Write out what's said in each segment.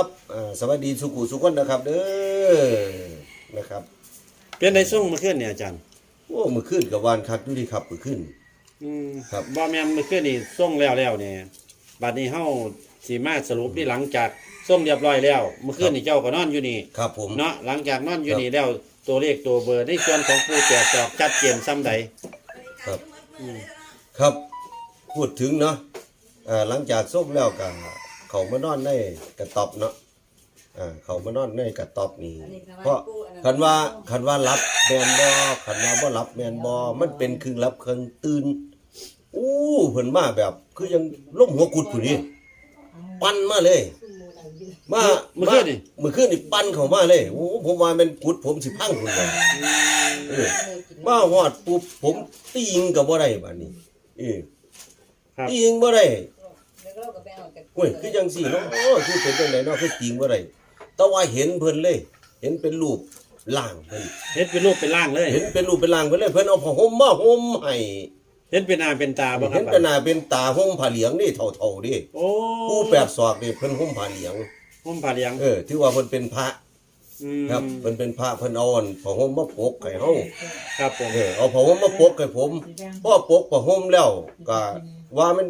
ครับอ่าสวัสดีสุขุสุขคนนะครับ เด้อนะครับเป็นได้ส่งมาขึ้นเนี่ยอาจารย์โอ้มือขึ้นกับวานคักดูดิครับมือขึ้น อืมครับบ่แม่นมาขึ้นนี่ส่งแล้วแล้วเนี่ยบัดนี้เฮาสิมาสรุปที่หลังจากส่งเรียบร้อยแล้วเมื่อคืนนี่เจ้าก็นอนอยู่นี่ครับผมเนาะหลังจากนอนอยู่นี่แล้วตัวเลขตัวเบอร์ในส่วนของผู้แจกจอกชัดเจนซ้ำใดครับอืมครับพูดถึงเนาะอ่าหลังจากส้มแล้วก็ เขามานอนในกระตอบเนาะอ่าเขามานอนในกระตอบนี่เพราะคันว่าคันว่ารับแมนบอคันว่าบ่รับแมนบอมันเป็นครึ่งรับครึ่งตื่นอู้เพิ่นมาแบบ คือยังล้มหัวกุดผู้นี้ปั้นมาเลยมาเมื่อคืนนี่ปั้นเข้ามาเลยโอ้ผมว่ามันกุดผมสิพังพุ่นเลยเออมาฮอดปุ๊บผมตีงก็บ่ได้บัดนี้เออครับตีงบ่ได้ เฮ้ยคือจังซี่เนาะโอ้คือเป็นจังไดเนาะคือตีงบ่ได้แต่ว่าเห็นเพิ่นเลย เห็นเป็นรูปร่างเพิ่นเฮ็ดเป็นรูปเป็นร่างเลยเห็นเป็นรูปเป็นร่างเพิ่นเลยเพิ่นเอาผ้าห่มมาห่มให้เฮ็ดเป็นหน้าเป็นตาบ่ครัเห็บนเป็นหน้าเป็นตาห่มผ้าเหลืองนี่เท่าๆดิโอ้ผู้แปดศอกนี่เพิ่นห่มผ้าเหลืองผมผ่าเลี้ยงเออถือว่าเพิ่นเป็นพระอืมครับเพิ่นเป็นพระเพิ่นเอาอันผ้าห่มมาปกให้เฮา ครับผม เออเอาผ้าห่มมาปกให้ผมพอปกผ้าห่มแล้วก็ว่ามัน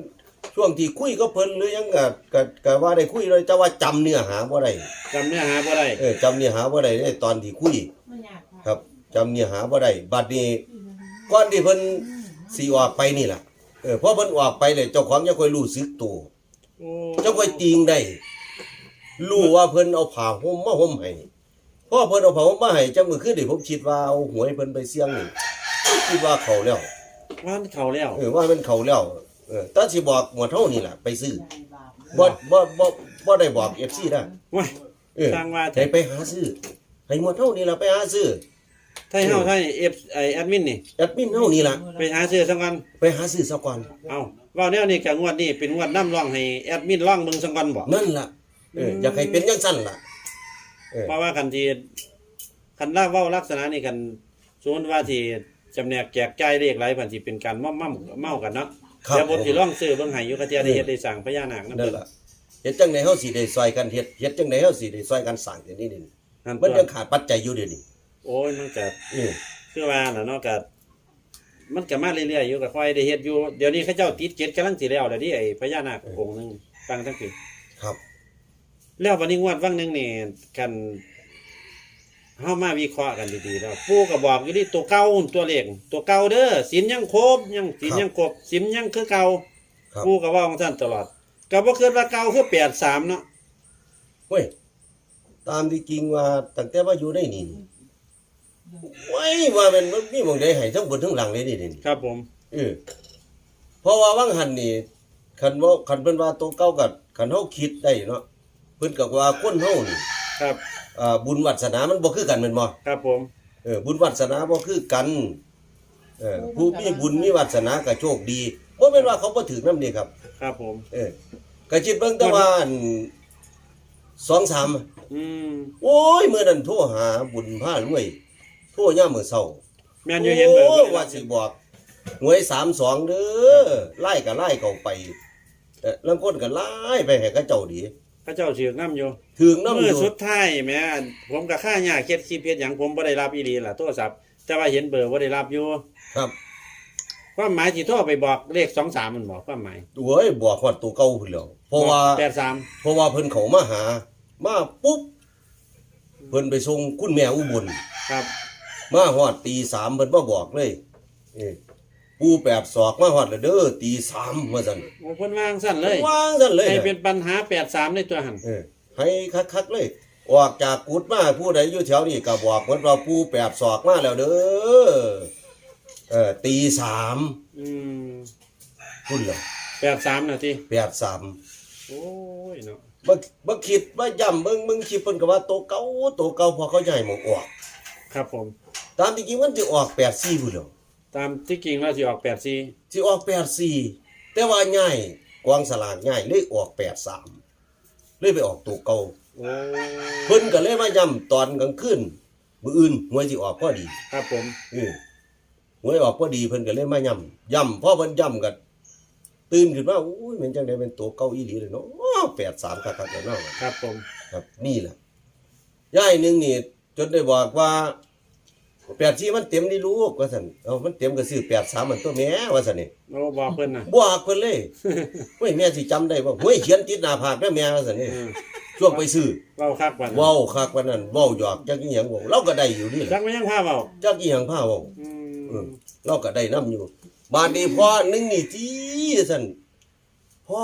ช่วงที่คุยก็เพิ่นหรือยังก็ก็ก็ว่าได้คุยเลยแต่ว่าจำเนื้อหาบ่ได้จำเนื้อหาบ่ได้เออจำเนื้อหาบ่ได้ในตอนที่คุยครับจำเนื้อหาบ่ได้บัดนี้ก่อนที่เพิ่นสิออกไปนี่ล่ะเออพอเพิ่นออกไปเลยเจ้าของยังค่อยรู้สึกตัวโอ้เจ้าค่อยติงได้รู้ว่าเพิ่นเอาผ้าห่มมาห่มให้พอเพิ่นเอาผ้าห่มมาให้จังมื้อคืนนี่ผมคิดว่าเอาหวยเพิ่นไปเสี่ยงนี่คิดว่าเขาแล้ว ว่านเขาแล้ว เออว่ามันเขาแล้ว เออแตาสิบอกหมวดเท่านี่ล่ะไปซื้อบ่บ่บ่บ่ได้บอก FC นะว้ายเออสร้างว่าให้ไปหาซื้อให้หมวดเท่านี่ล่ะไปหาซื้อไทยเฮาไทย F ไอแอดมินนี่ แอดมินเท่านี่ล่ะไปหาซื้อสักวันไปหาซื้อซะก่อนเอาเว่าแนวนี้กับงวดนี้เป็นงวดน้ำร่องให้แอดมินร่องเบิ่งสักวันบ่นั่นล่ะเอออยากให้เป็นจังซั่นล่ะเออเพราะว่าคันที่คันล่าเว้าลักษณะนี้กันสมมุติว่าที่จำแนกแจกจ่ายเลขหลายพันสิเป็นการม่อมม่เมากันเนาะ ครับ เดี๋ยวผมสิร่องซื้อเบิ่งให้อยู่กะเทียได้เฮ็ดได้สร้างพญานาคนํนั่เพิ่นนล่ะเฮ็ดจังได๋เฮาสิได้ซอยกันเฮ็ดเฮ็ดจังได๋เฮาสิได้ซอยกันสร้างเดี๋ยวนี้นี่นั่นมันตัยัวงขาดปัจจัยอยู่เดี๋ยวนี้โอ้ยมันก็เออคือว่าน่ะเนาะก็มันก็มาเรื่อยๆอยู่ก็ค่อยได้เฮ็ดอยู่เดี๋ยวนี้เขาเจ้าติดเจ็ดกำลังสิแล้วแล้วนี่ไอ้พญานาคองค์หนึงตั้งทั้งปีครับ แล้ววันนี้งวดวังหนึงนี่กัน เฮามาวิเคราะห์กันดีๆแล้วปู่ก็บอกอยู่ที่ตัวเก่าตัวเลขตัวเก่าเด้อศีลยังครบยังศีลยังครบศีลยังคือเก่าครับปู่ก็เว่าของท่านตลอดก็บ่คิดว่าเก่าคือ83เนาะเว้ยตามที่จริงว่าตั้งแต่ว่าอยู่ในนี่ไว้ยว่ามันมันมีหม่องใดให้ทั้งบนทั้งหลังเลยนี่นี่ครับผมเออเพราะว่าวังหันนี่คันว่าคันเพิ่นว่าตัวเก่ากับคันเฮาคิดได้เนาะเพิ่นก็ว่าคนเฮานี่ ครับ อ่าบุญวัสนามันบ่คือกันแม่นบ่ครับผม เออบุญวาสนาบ่คือกันเออผู้มีบุญมีวาสนาก็โชคดีบ่แม่นว่าเขาบ่ถือนำนี่ครับ ครับผม เออก็คิดเบิ่งแต่ว่าอันสองสามอืมโอ้ยมื้อนั้นโทรหาบุญพารวยโทรยามมื้อเช้า แม่นอยู่เห็นเบอร์โอ้บ่ยได้ว่าสิบอกหวย32เด้อไล่ก็ไล่เข้าไปเออลางคนก็ไล่ไปให้เขาเจ้าดี พระเจ้าถือน้ำอยู่ถึงนำอเมื่อยู่สุดท้ายแหม่ผมก็ค่าหญ้าเฮ็ดคลิปเฮ็ดหยังผมบ่ได้รับอีหลีล่ะโทรศัพท์แต่ว่าเห็นเบอร์บ่ได้รับอยู่ครับความหมายที่โทรไปบอกเลข23มันบอกความหมายโอ้ยบอกฮอดตัวเก่าพุ่นแล้วเพราะว่า83เพราะว่าเพิ่นเขามาหา มาปุ๊บ เพิ่นไปส่งคุณแม่อุบล ครับ มาฮอดตีสามเพิ่นมาบอกเลยเอ้ ปูแปบศอกมาฮอดแล้วเด้อตีสามว่าซั่นโอ้เพิ่นวางสั่นเลยวางซั่นเลยให้นะเป็นปัญหา83ในตัวหันเออให้คักๆเลย ออกจากกุดมาผู้ใดอยู่แถวนี้ก็บอกเพิ่นว่าปูแปบศอกมาแล้วเด้อเออตีสามอืมพุ่นล่ะ83น่ะติแปดสามโอ้ยเนาะบ่บ่คิดว่าย่ำเบิ่งมึงคิดเพิ่นก็ว่าโตเก่าโตเก่าพอเขาใหญ่หมองออก ครับผม ตามที่จริงมันสิออก84พุ่นแหล้ว ตามที่จริงแล้วสิออก84สิออกแปดสี่แต่ว่าง่ายกวางสลากง่ายเลยออกแปดสามเลยไปออกตัวเก่าโอ้เพิ่นก็เลยมาย้ำตอนกลางคืนมื้ออื่นหวยสิออกพอดี ครับผมเออหวยออกพอดีเพิ่นก็เลยมาย้ำย้ำพอเพิ่นย้ำก็ตื่นขึ้นมาอุ้ยแม่นจังได๋เป็นตัวเก่าอีหลีเลยเนาะ83คักๆแล้วเนาะครับผมเครับนี่แหละย่ายหนึ่งนี่จนได้บอกว่า แปดที่มันเต็มนี่ลูกว่าสันเอามันเต็มก็ซื้อแปดสามมันตัวแม่ว่าสันนี่โอ้บอกเพิ่นน่ะบอกเพิ่นเลยเฮ้ยแม่สิจำได้บ่เฮ้ยเขียนติดหน้าผากแม่แม่ว่าสันนี่เออช่วงไปซื้อเว้าคักว่านั้นเว้าคักวันนั้นเว้าหยอกจักอีหยังเว้าเราก็ได้อยู่นี่แหจัละกมันยังพาเว้าจักอีหยังพาเว้าอืเออมเราก็ได้นํอยู่ บาดนี้พ่อนึงนี่จี้ซั่นพ่อ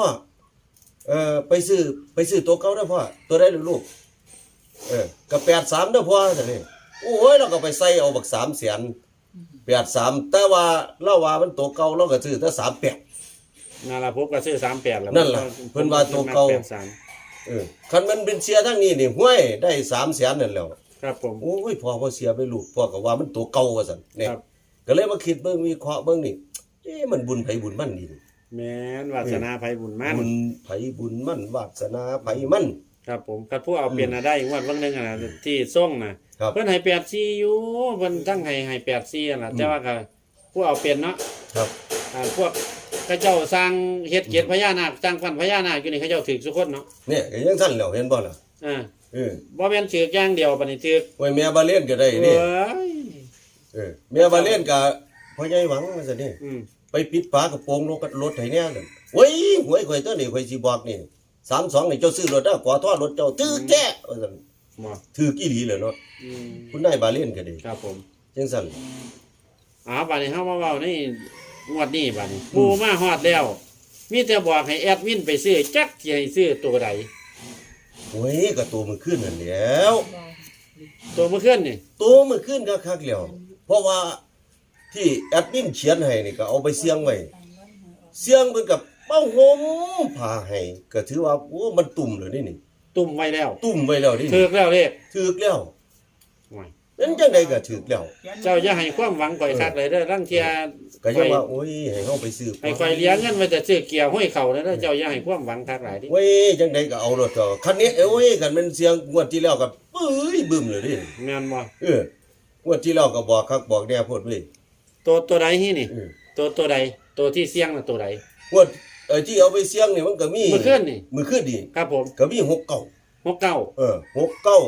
เอ่อไปซื้อไปซื้อตัวเก่าเด้อพ่อตัวได้ลูก เออก็83เด้อพ่อซั่นนี่ โอ้ยเราก็ไปใส่เอาบัก3แสน83แต่ว่าเราว่ามันตัวเก่าเราก็ซื้อแต่38นั่นล่ะผมก็ซื้อ38แล้วนั่นล่ะเพิ่นว่าตัวเก่า83เออคันมันเป็นเสียทั้งนี้นี่ห้วยได้3แสนนั่นแหล้ว ครับผม โอ้ยพ่อพ่อเสียไปลูกพ่อก็ว่ามันตัวเก่าว่าซั่นเนี่ยครับ ก็เลยมาคิดเบิ่งวิเคราะห์เบิ่งนี่เอ๊ะมันบุญไผบุญมันนี่แม่นวาสนาไผบุญมันบุญไผบุญมันวาสนาไผมัน ครับผมคัดผู้เอาเปลี่ยนน่ะได้งวดวันหนึงอะนะที่ส่งน่ะ ครับ เพิ่นให้84อยู่เพิ่นทั้งให้ให้84นั่นล่ะแต่ว่าก็ผู้เอาเปลี่ยนเนาะครับ อ่าพวกเขาเจ้าสร้างเฮ็ดเกียรติพญานาคสร้างฟันพญานาคอยู่นี่เขาเจ้าถือสุคนเนาะเนี่ยก็ยังสั่นแล้วเห็นบ่ล่ะอ่าเออบ่แม่นถือกอย่างเดียวบัดนี้ถือกไว้แม่บาเล่นก็ได้เอ้นี่ยเออแม่บาเล่นก็พ่อใหญ่หวังว่าซั่นนี่อืมไปปิดฝากระโปรงรถรถให้แน่นั่นโอ้ยหวยข่อยตัวนี้ข่อยสิบอกนี่ 32นี่เจ้าซื้อรถได้ขอโทษรถเจ้าถือแท้ว่าซั่นบ่ถือกี่หลีเลยเนาะอืมคุณนายบาเล่นก็ได้ครับผมจังซั่นอ่าบัดนี้เฮามาเว้าในงวดนี้บัดนี้ปู่มาฮอดแล้ว มีแต่บอกให้แอดมินไปซื้อจักสิให้ซื้อตัวใดโอ้ยก็ตัวมันขึ้นนั่นแหล้ว ตัวเมื่อคืนนี่ตัวมันขึ้นก็คักแล้วเพราะว่าที่แอดมินเขียนให้นี่ก็เอาไปเสี่ยงไว้เสี่ยงเหมือนกับ เป้าห่มผ้าให้ก็ถือว่าโอ้มันตุ่มเลยนี่นี่ตุ่มไว้แล้วตุ่มไว้แล้วนี่ถือกแล้วเลขถูกแล้วโอ้ยนั้นจังไดก็ถูกแล้ว เจ้าอย่าให้ความหวังข่อยคักเลยเด้อรังเที่ยก็ยังว่าโอ้ยให้เฮาไปซื้อให้ข่อยเลี้ยงเงินไว้แต่ซื้อเกียร์ห้อยเข่าเด้อเด้อเจ้าอย่าให้ความหวังคักหลายดิโอ้ยจังไดก็เอารถต่อคันนี้เอ้ยคันมันเสียงงวดที่แล้วก็ปื้ยบึ้มเลยดิแม่นบ่เอองวดที่แล้วก็บอกคักบอกแน่โพดเว้ยตัวตัวใดฮี่นี่เออตัวตัวใดตัวที่เสี่ยงน่ะตัวใดงวด เอ่อที่เอาไปเสี่ยงนี่มันก็มีเมื่อคืนนี่มื้อคืนนี่ครับผมก็มีหกเก้าหกเก้าเออหกเก้า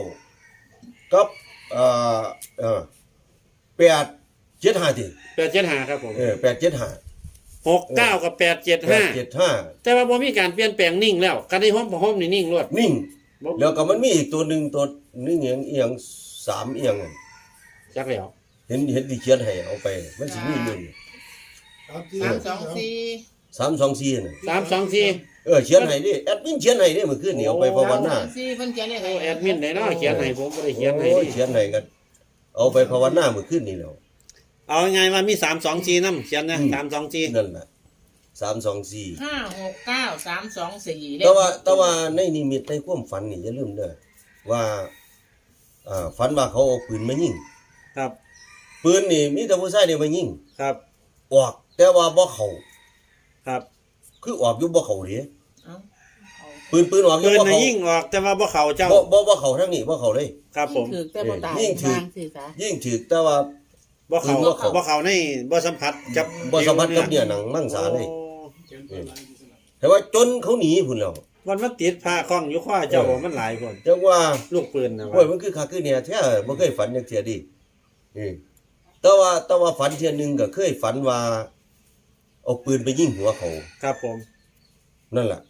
กับเอ่อเออแปดเจ็ดห้าทีแปดเจ็ดห้าครับผมเออแปดเจ็ดห้าหกเก้ากับแปดเจ็ดแปห้าดเจ็ดห้าแต่ว่าพอมีการเปลี่ยนแปลงนิ่งแล้วการที่ห้อมห้อมนี่นิ่งรวดนิ่ง บ่แล้วก็มันมีอีกตัวหนึ่งตัวนึงเอียงเอียงสามเอียงอะจักแล้วเห็นเห็นที่เขียนให้เอาไป มันสิมีอยู่นี่สามสองสี่ สามสองสี่น่ะสามสองสี่เออเขียนให้ดิแอดมินเขียนให้ดิเมื่อคืนนี่เอาไปภาวนาสามสี่เพิ่นเขียนเลขโอ้ให้แอดมินไหนเนาะเขียนให้ผมบ่ได้เขียนให้โอ้ยดิเขียนให้กันเอาไปภาวนาเมื่อคืนนี่แล้ว เอาไงว่ามีสามสองสี่น้ำเขียนนะอืม สามสองสี่นั่นแหละสามสองสี่ห้าหกเก้าสามสองสี่แต่ว่าแต่ว่าในนิมิตในความฝันนี่อย่าลืมเด้อว่าอ่าฝันว่าเขาเอาปืนมายิงครับปืนนี่มีแต่ผู้ชายเนี่ยมายิงครับออกแต่ว่าบ่เข้า ครับคือออกอยู่บ่เข้าเด้เอ้าปืนปืนออกอยู่เกินบ่ในเข้ายิ่งออกแต่ว่าบ่เขาเจ้าบ่บ่บ่เข้าทางนี้บ่เข้าเลย ครับผมถือแต่บ่ตายยิ่งถือบางถือซะยิ่งถือแต่ว่า บ่เขาบ่เข้า บ่เขาในบ่สัมผัสกับบ่สัมผัสกับเนื้อหนังมังสาเลย โอ้แต่ว่าจนเขาหนีพุ่นแล้วมันมันติดผ้าคล้องอยู่ข้อเจ้าเออมันหลายคนจังว่า ลูกปืนนะโอ้ยว่ามันคือคักคือเนี่ยแท้บ่เคยฝันจังเที่ยดิอือแต่ว่าแต่ว่าฝันเที่ยหนึงก็เคยฝันว่า เอาปืนไปยิงหัวเขา ครับผม นั่นแหละ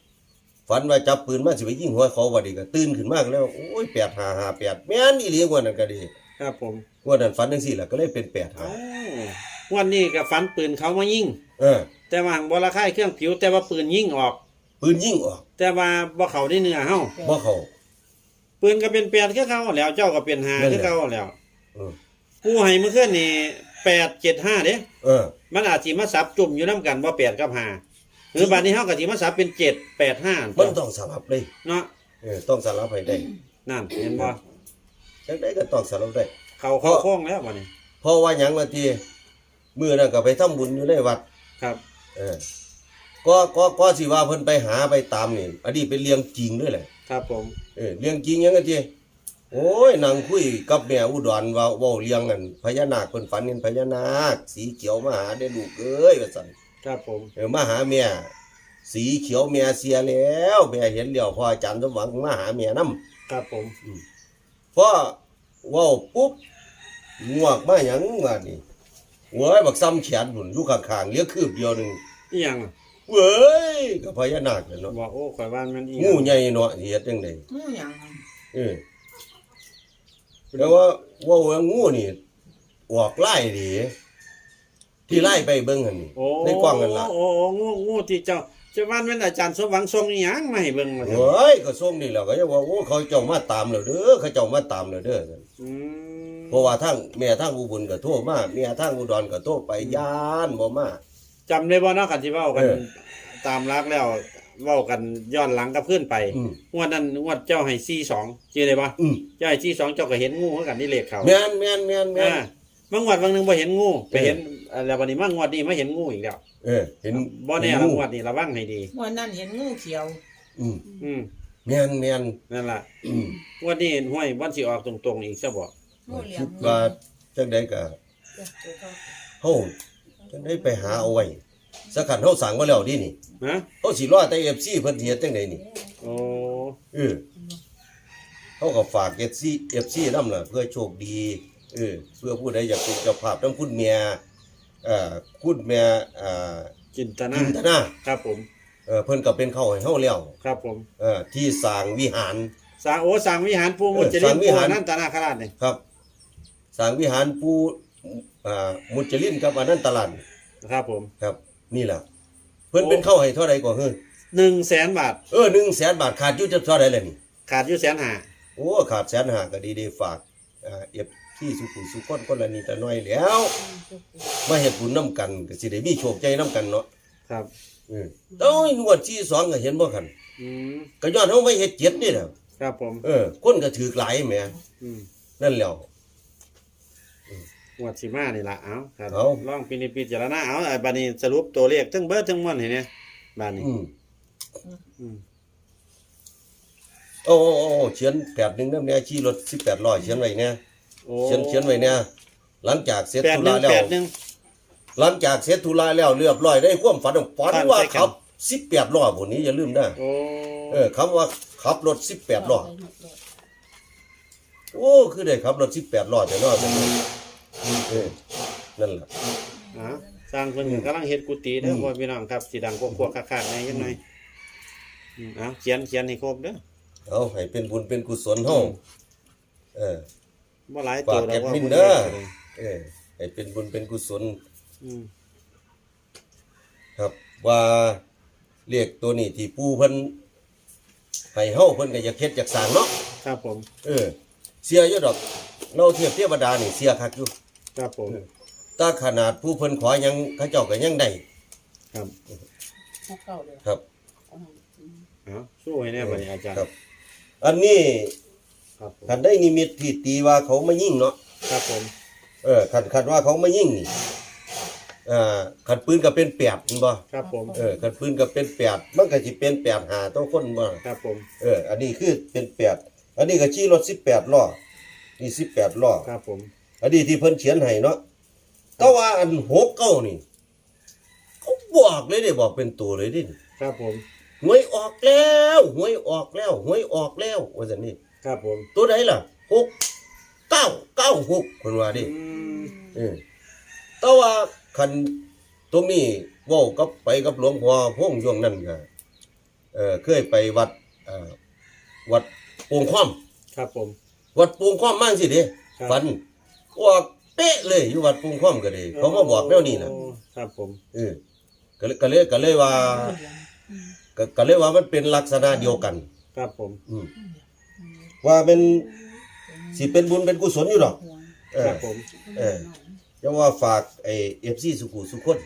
ฝันว่าจับปืนมาสิไปยิงหัวเขาว่าดีก็ตื่นขึ้นมาก็แล้วาโอ้ย8558แม่นอีหลีกว่านั้นก็ดีครับผมกว่านั้นฝันจังซี่ล่ะก็เลยเป็นเอ้าวันนี้ก็ฝันปืนเขามายิง85เออ แต่ว่าบ่ละค่ายเครื่องผิว แต่ว่าปืนยิงออก ปืนยิงออกแต่ว่าบ่เข้าได้เนื้อเฮาบ่เข้าปืนก็เป็นแปดคือเขาแล้วเจ้าก็เป็นหานั่นแหละ คือเขาแล้วเออ ผู้ให้เมื่อคืนนี่ 8 7 5เด้เออ มันอาจสิมาสับจุ่มอยู่นํกันบ่8กับ5หรือบัดนี้เฮาก็สิมาสับเป็น7 8 5มันต้องสลับเลยเนาะเออต้องสลับให้ได้นั่นเห็นบ่จังไดก็ต้องสลับได้ เขาเข้าโค้งแล้วบัดนี้เพราะว่าหยังว่าที่มื้อนั้นก็ไปทำบุญอยู่ในวัด ครับ เออ ก็ก็ก็สิว่าเพิ่นไปหาไปตามนี่อันนี้เป็นเรื่องจริงด้วยแหละ ครับผม เออเรื่องจริงหยังไงที โอ้ยนั่งคุยกับแม่อุดรว่าเว้าเรื่องกันพญานาคเพิ่นฝันเห็นพญานาค สีเขียวมาหาได้ลูกเอ้ยว่าซั่นครับผม เออมาหาแม่สีเขียวแม่เสียแล้วแม่เห็นแล้วพออาจารย์สมหวังมาหาแม่นํครับผมเพราะเว้าปุ๊บงวกมาหยังว่านี่หัวไอ้บักซ้ำแขนหุ่นอยู่ข้างๆเหลี้ยคืบเดียวหนึงอีหยังอะเว้ยก็พญานาคนั่นเนาะบอกโอ้ข่อยว่ามันอีหงูยังใหญ่เนาะสิเฮ็ดจังได๋ งูหยังเออ แต่ว่าเว่าว่างูนี่ออกไล่ดีที่ไล่ไปเบิ่งหั่นนี่โอ้ในกว้างนั่นล่ะโอ้โอ้งูงูที่เจ้าเจ้าวันเป็นอาจารย์สมหวังทรงอีหยังมาให้เบิ่งมาเฮ้ยก็ส่งนี่แหล้วก็จะว่าโอ้เขาเจ้ามาตามแล้วเด้อเขาเจ้ามาตามแล้วเด้ออืมเพราะว่าทางแม่ทางอุบลก็โทรมาแม่ทางอุดรก็โทรไปย่านบ่มาจำได้บ่เนาะกันที่เว้ากันเออตามรักแล้ว เว้ากันย้อนหลังกับเพื่อนไปอืม งวดนั้นงวดเจ้าให้42ชื่อได้บ่อืมเจ้าให้42เจ้าก็เห็นงูเหมือนกันนี่เลขเขาแม่นแม่นแม่นแม่น อ่าบางงวดบางหนึงบ่เห็นงูไปเออเห็นอ่าแล้ววันนี้มางวดนี้มาเห็นงูอีกแล้วเออ เห็นบ่แน่เห็ละงูงวดนี้ระวังให้ดี วันนั้นเห็นงูเขียว อืมอืมแม่นแม่นนั่นล่ะอืมงวดนี้ห้วยวันสิออกตรงๆอีกซะบ่งูเหลี่ยคิมดว่าจังไดก็เฮาจังไดไปหาเอาไว้ สักคันเฮาสั่งไว้แล้วดินี่ฮะเฮาสิรอแต่ FC เพิ่นสิเฮ็ดจังไดนี่โอ้เออเขาก็ฝากเอฟซีเอฟซีนำล่ะเพื่อโชคดีเออเพื่อผู้ใดอยากเป็นเจ้าภาพทั้งคุณเมียเอ่อคุณเมียเอ่อจินตนาจินตนาครับผมเออเพิ่นก็เป็นเข้าให้เฮาแล้วครับผมเออที่สร้างวิหารสร้างโอ้สร้างวิหารปูมุจจเออลิสร้านงวิปูหารอนันตนาคราชนี่ครับสร้างวิหารปูอ่ามุจลินกับอนันตลันครับผมครับ นี่ล่ะเพิ่นเป็นเข้าให้เท่าใดก่อนเฮ้ย100,000บาท เออ100,000บาทขาดอยู่จะเท่าใดล่ะนี่ขาดอยู่แสนห้าโอ้ขาดแสนหาก็ดีได้ฝากอ่าเอฟที่สุขุมสุขคนคนละนิดละหน้อยแล้วมาเฮ็ดบุญน้ำกันก็สิได้มีโชคใจน้ำกันเนาะครับเออแต้องนวดที่สองก็เห็นบ่คันอืมก็ย้อนเฮาไม่เฮ็ดเจ็ดนี่น่ะครับผม เออคนก็ถือหลายแหมอืมนั่นแหล้ว งวดสิมานี่ล่ะเอาครับเอา ลองพินิจพิจารณาเอาไอ้บัดนี้สรุปตัวเลขทั้งเบิดทั้งมวลเห็นไหมบัดนี้อืมอืมโอ้โอ้โอ้เขียนแปดหนึงนำแน่ขี่รถ18ล้อเขียนไว้แน่โอ้เขียนเขียนไว้แน่หลังจากเสร็จแปดธุหนึ่ระงแล้แปว ดหนึ่ง หลังจากเสร็จธุระแล้วเรียบร้อยได้ความฝันของฝันฝันว่าใส่กัน ขับ18ล้อพวกนี้อย่าลืมนะโอ้เออคำว่าขับรถ18ล้อโอ้คือได้ขับรถ18ล้อแต่เนาะจัง เลยเออนั่นล่ะอ่าสร้างเพิ่นก็กำลังเฮ็ดกุฏิเด้ออืมพ่อพี่น้องครับสิดังกวกๆคักๆในยังไงอืมเอาเขียนเขียนให้ครบเด้อเอาให้เป็นบุญเป็นกุศลเฮาเออ บ่หลายฝาตัวกแล้แอวดว่ามินบ่เด้อได้เลยเออให้เป็นบุญเป็นกุศล อืมครับว่าเรียกตัวนี้ที่ปู่เพิ่นให้เฮาเพิ่นก็อยากเฮ็ดอยากสร้างเนาะครับผม เออ เสียอยู่ดอกเราเทียบเทวดานี่เสียคักอยู่ ครับผม ถ้าขนาดผู้เพิ่นขอยังเขาเจ้าก็ยังได้ครับครับเอาสู้ให้แน่บัดนี้อาจารย์ ครับ อันนี้ครับผมคันได้นิมิตที่ตีว่าเขามายิงเนาะครับผม เออคันคันว่าเขามายิงนี่อ่าคันปืนก็เป็นแปดแม่นบ่ครับผม เออคันปืนก็เป็นแปดมันก็สิเป็นแปดหาต้องคนบ่ครับผม เออ อันนี้คือเป็นแปดอันนี้ก็ขี่รถสิบแปดล้อนี่สิบแปดล้อ ครับผม อันนี้ที่เพิ่นเขียนให้เนาะแต่ว่าอันหกเก้านี่เขาบอกเลยเด้บอกเป็นตัวเลยเดิครับผมหวยออกแล้วหวยออกแล้วหวยออกแล้วว่าซั่นนี่ครับผมตัวใดล่ะหกเก้าเก้าหกเพิ่นว่าดิอืมเออแต่ว่าคันตรงนี้เว้ากับไปกับหลวงพ่อพงช่วงนั้นก็เออเคยไปวัดเอ่อวัดปวงค่อมครับผม วัดปวงค่อมมั่งสิเด้ครับฝัน ว่าเป๊ะเลยอยู่วัดปวงค่อมก็เด้เขามาบอกแล้วนี่น่ะโอ้ครับผมเออก็เลยก็เลยก็เลยว่าก็ก็เลยว่ามันเป็นลักษณะเดียวกัน ครับผม อืมว่าเป็นสิเป็นบุญเป็นกุศลอยู่ดอกเอคอรับผม เออจะว่าฝากไอ้ FC สุขุสุขคน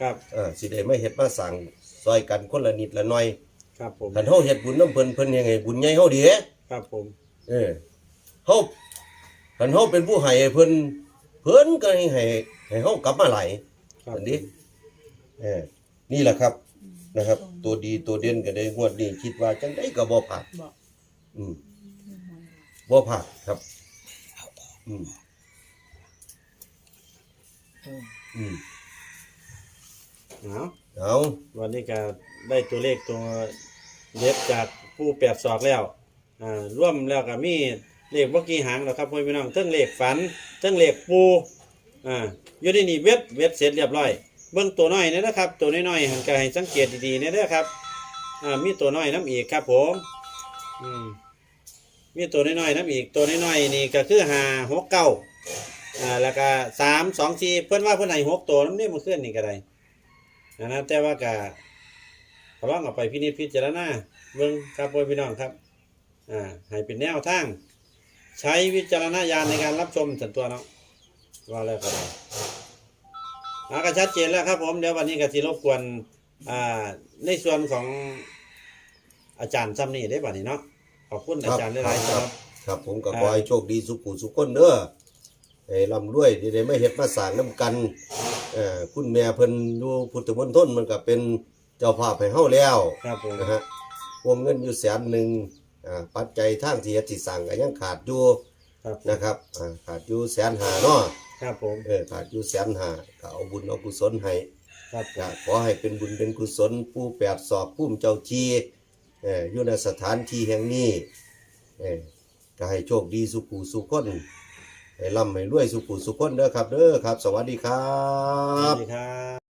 ครับ เออสิได้มาเฮ็ดมาสั่งซอยกันคนละนิดละหน่อยครับผม คันเฮาเฮ็ดบุญนํเพิ่นเพิ่นยังไงบุญใหญ่เฮาดีเด้ ครับผม เออเฮา คันเฮาเป็นผู้ให้เพิ่นเพิ่นก็ให้ให้ให้เฮากลับมาหลายครับอันนี้เออนี่แหละครับนะครับ ตัวดีตัวเด่นก็ได้งวดนี้คิดว่าจังไดก็บ่พลาดบอกอืมบ่พลาดครับอืมอืมเอาเอาวันนี้ก็ได้ตัวเลขตัวเล็บจากผู้แปดศอกแล้วอ่าร่วมแล้วก็มี เลขบ่กี่หางแล้วครับพ่อพี่น้องเทั้งเลขฝันเทั้งเลขปูอ่าอยู่ในนี่เว็ดเว็ดเสร็จเรียบร้อย เบิ่งตัวน้อยนี่นะครับ ตัวน้อยๆหันก็ให้สังเกตดีๆนี่เด้อครับอ่ามีตัวน้อยน้ำอีกครับผมอืมมีตัวน้อยๆน้ำอีกตัวน้อยๆนี่ก็คือหาหกเก้าอ่าแล้วก็สามสองสี่เพิ่นว่าเพิ่นให้หกตัวน้ำนี่มันขึ้นนี่ก็ได้นะนะแต่ว่าก็กำลังเอาไปพินิจพิจารณาเบิ่งครับพ่อพี่น้องครับอ่าให้เป็นแนวทาง ใช้วิจารณญาณในการรับชมส่วนตัวเนาะว่าแล้วก็ได้อ่าก็ชัดเจนแล้วครับ ผมเดี๋ยววันนี้ก็สิรบกวนอ่าในส่วนของอาจารย์ซ้ำนี่ได้บ่นี้เนาะขอบคุณอาจารย์หลายๆครับ ครับผมก็อ่าขอให้โชคดีสุขุสุขคนเด้อให้ร่ำรวยที่ได้ไม่เฮ็ดมาสร้างน้ำกันเอ่อคุณแม่เพิ่นอยู่พุทธมณฑลมันก็เป็นเจ้าภาพให้เฮาแล้วครับผมนะฮะวงเงินอยู่แสนหนึ่ง อ่าปัจจัยทางที่จะสิสั่งก็ยังขาดอยู่ครับผมนะครับอ่าขาดอยู่แสนหาเนาะครับผมเออขาดอยู่แสนหาก็เอาบุญเอากุศลให้ครับผก็มขอให้เป็นบุญเป็นกุศลผู้แปดสอบผู้เจ้าทีเอออยู่ในสถานที่แห่งนี้เออก็ให้โชคดีสุขูสุขคนให้ร่ำให้รวยสุขูสุขคนเด้อครับเด้อครับ สวัสดีครัสวับสดีครับ